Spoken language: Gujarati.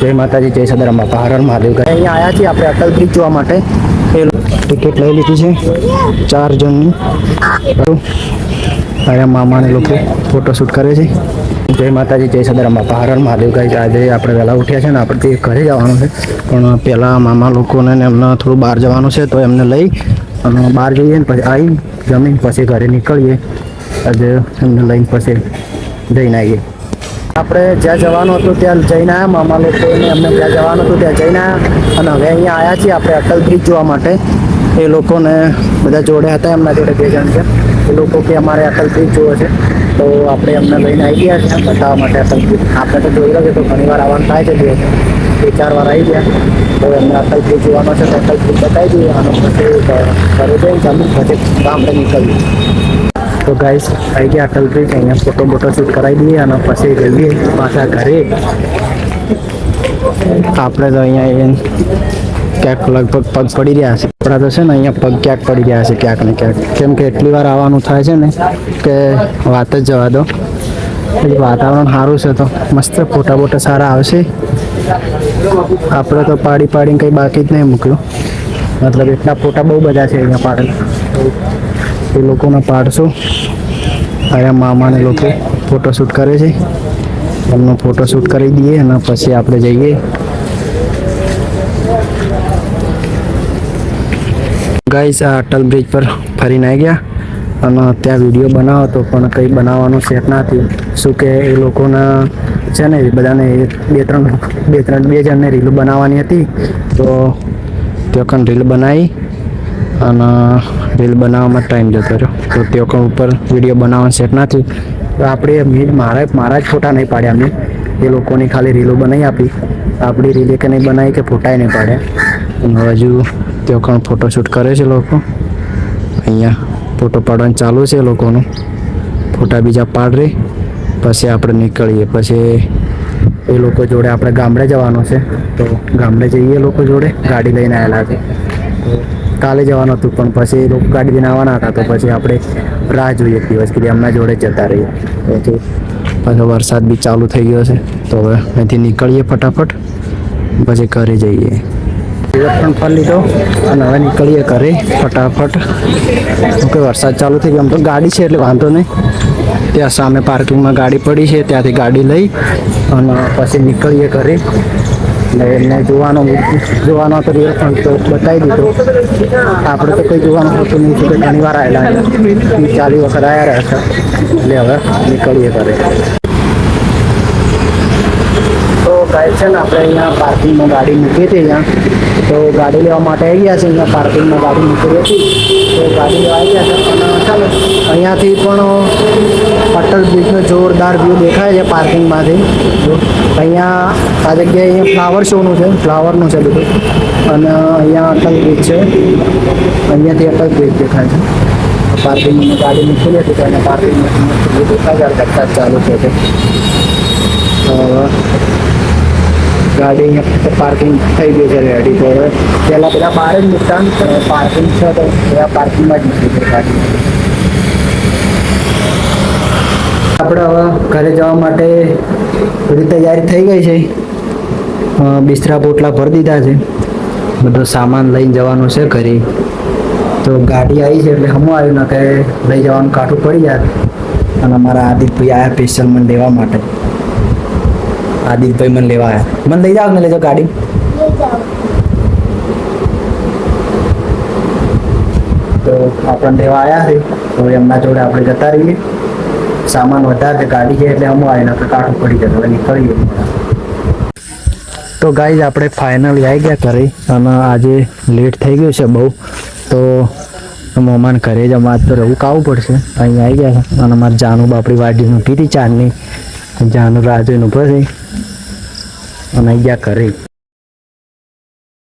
જય માતાજી, જય સદરામ બાપા હરણ મહાદેવ અહીંયા આવ્યા છીએ આપણે અટલ બ્રિજ જોવા માટે. એ ટિકિટ લઈ લીધી છે. ચાર જણની. અહીંયા મામાને લોકો ફોટોશૂટ કરે છે. જય માતાજી, જય સદરામ બાપા હરણ મહાદેવ કહે આજે આપણે વહેલા ઉઠ્યા છે ને, આપણે તે ઘરે જવાનું છે. પણ પહેલાં મામા લોકોને એમને થોડું બહાર જવાનું છે, તો એમને લઈ અને બહાર જઈએ ને, પછી આવી જમીન, પછી ઘરે નીકળીએ. આજે એમને લઈને પછી જઈને આવીએ આપણે જ્યાં જવાનું હતું ત્યાં જઈને આવ્યા મામા લોકોને અમને જ્યાં જવાનું હતું ત્યાં જઈને આવ્યા અને હવે અહીંયા આવ્યા છીએ આપણે અટલ બ્રિજ જોવા માટે. એ લોકોને બધા જોડે હતા એમના જોડે બે જણ છે. એ લોકો કે અમારે અટલ બ્રિજ જોવો છે. તો આપણે એમને લઈને આવી ગયા છે બતાવવા માટે અટલ બ્રિજ. આપણે તો જોઈ રહ્યો તો ઘણી વાર આવવાનું થાય છે બે, ચાર વાર આવી ગયા. તો એમને અટલ બ્રિજ જોવાનો છે તો અટલ બ્રિજ બતાવી દઈએ. અને પછી ઘરે જઈને જમીન પછી ગામડે નીકળીએ. તો ગાઈસ આવી ગયા અટલ બ્રિજ અહીંયા ફોટો બોટો શૂટ કરાવી દઈએ અને પછી જઈએ પાછા ઘરે. આપણે તો અહીંયા આવીને ક્યાંક લગભગ પગ પડી રહ્યા છે. આપણા તો છે ને અહીંયા પગ ક્યાંક પડી રહ્યા છે, ક્યાંક ને ક્યાંક. કેમ કે એટલી વાર આવવાનું થાય છે ને કે વાત જ જવા દો. પછી વાતાવરણ સારું છે તો મસ્ત ફોટા બોટા સારા આવશે. આપણે તો પાડી પાડીને કંઈ બાકી જ નહીં મૂક્યું. મતલબ એટલા ફોટા બહુ બધા છે અહીંયા પાડેલ. એ લોકોને પાડશો અહીંયા મામાને લોકો ફોટોશૂટ કરે છે. એમનો ફોટોશૂટ કરી દઈએ અને પછી આપણે જઈએ. ગાઈસ આ અટલ બ્રિજ પર ફરીને આવી ગયા. અને ત્યાં વીડિયો બનાવો તો પણ કંઈ બનાવવાનું સેટ ના થયું. શું કે એ લોકોના છે ને બધાને બે ત્રણ બે ત્રણ, બે જણને રીલ બનાવવાની હતી. તો ત્યાં રીલ બનાવી. અને રીલ બનાવવામાં ટાઈમ જતો રહ્યો. તો તે વખત ઉપર વીડિયો બનાવવાનું સેટ ના થયું તો આપણે મેં મારા મારા જ ફોટા નહીં પાડ્યા મેં એ લોકોની ખાલી રીલો બનાવી આપી. આપણી રીલે કે નહીં બનાવી કે ફોટાય નહીં પાડ્યા. હજુ તે વખત ફોટોશૂટ કરે છે લોકો. અહીંયા ફોટો પાડવાનું ચાલુ છે લોકોનું. ફોટા બીજા પાડરે પછી આપણે નીકળીએ. પછી એ લોકો જોડે આપણે ગામડે જવાનું છે. તો ગામડે જઈએ લોકો જોડે, ગાડી લઈને આવેલા છે. તો કાલે જવાનું હતું પણ પછી લોકો ગાડી લઈને આવવાના હતા તો પછી આપણે રાહ જોઈએ એક દિવસ કે એમના જોડે જતા રહીએ. પછી પાછો વરસાદ બી ચાલુ થઈ ગયો છે તો હવે અહીંથી નીકળીએ ફટાફટ પછી ઘરે જઈએ. દિવસ પણ ફરી લીધો. અને હવે નીકળીએ ઘરે ફટાફટ. કે વરસાદ ચાલુ થઈ ગયો આમ તો ગાડી છે એટલે વાંધો નહીં. ત્યાં સામે પાર્કિંગમાં ગાડી પડી છે ત્યાંથી ગાડી લઈ અને પછી નીકળીએ ઘરે. એટલે જોવાનો જોવાનો તો રિવરફ્રન્ટ તો બતાવી દીધો. આપણે તો કંઈ જોવાનું હોતું નહીં કે ઘણી વાર આવેલા ચાલી વખત આવ્યા રહ્યા છે. એટલે હવે નીકળીએ ઘરે. તો ગાય છે ને આપણે અહીંયા પાર્કિંગમાં ગાડી મૂકી હતી અહીંયા. તો ગાડી લેવા માટે આવી ગયા છે, અહીંયા પાર્કિંગમાં ગાડી મૂકી હતી. તો ગાડી લેવા આવી ગયા છે અને ચાલો, અહીંયાથી પણ અટલ બ્રિજનો જોરદાર વ્યૂ દેખાય છે પાર્કિંગમાંથી. અહીંયા આ જગ્યાએ અહીંયા ફ્લાવર શોનું છે ફ્લાવરનું છે બધું. અને અહીંયા અટલ બ્રિજ છે. અહીંયાથી અટલ બ્રિજ દેખાય છે. પાર્કિંગની ગાડી મૂકી હતી અને એને પાર્કિંગમાં દેખાય છે કરતા ચાલુ છે ગાડી અહીંયા પાર્કિંગ થઈ ગઈ છે રેડી તો હવે. પહેલાં બધા બહાર જ મૂકતા પાર્કિંગ છે તો એ પાર્કિંગમાં જ મૂકી છે ગાડી. આપણે હવે ઘરે જવા માટે બધી તૈયારી થઈ ગઈ છે. બિસ્તરા પોટલા ભરી દીધા છે. બધો સામાન લઈને જવાનો છે ઘરે. તો ગાડી આવી છે એટલે હમું આવ્યું કે લઈ જવાનું કાઠું પડી જાય. અને મારા આદિત્યભાઈ આવ્યા સ્પેશિયલ મને લેવા માટે. આદિત્યભાઈ મને લેવા આવ્યા મને લઈ જાઓ ને લેજો ગાડી. તો આપણને લેવા આવ્યા છે. તો એમના જોડે આપણે જતા રહીએ. સામાન વધારે ગાડી છે એટલે અમુક આવીને આપણે કાઠું પડી જતો નીકળીએ તો ગાઈઝ, આપણે ફાઇનલી આવી ગયા ઘરે, અને આજે લેટ થઈ ગયું છે બહુ. તો મહેમાન ઘરે જ અમારે તો રહેવું કાવું પડશે. અહીં આવી ગયા છે, અને મારે જાનું બાપડી વાડી પીધી ચારની જાનું જોઈને ઊભો અને આવી ગયા ઘરે.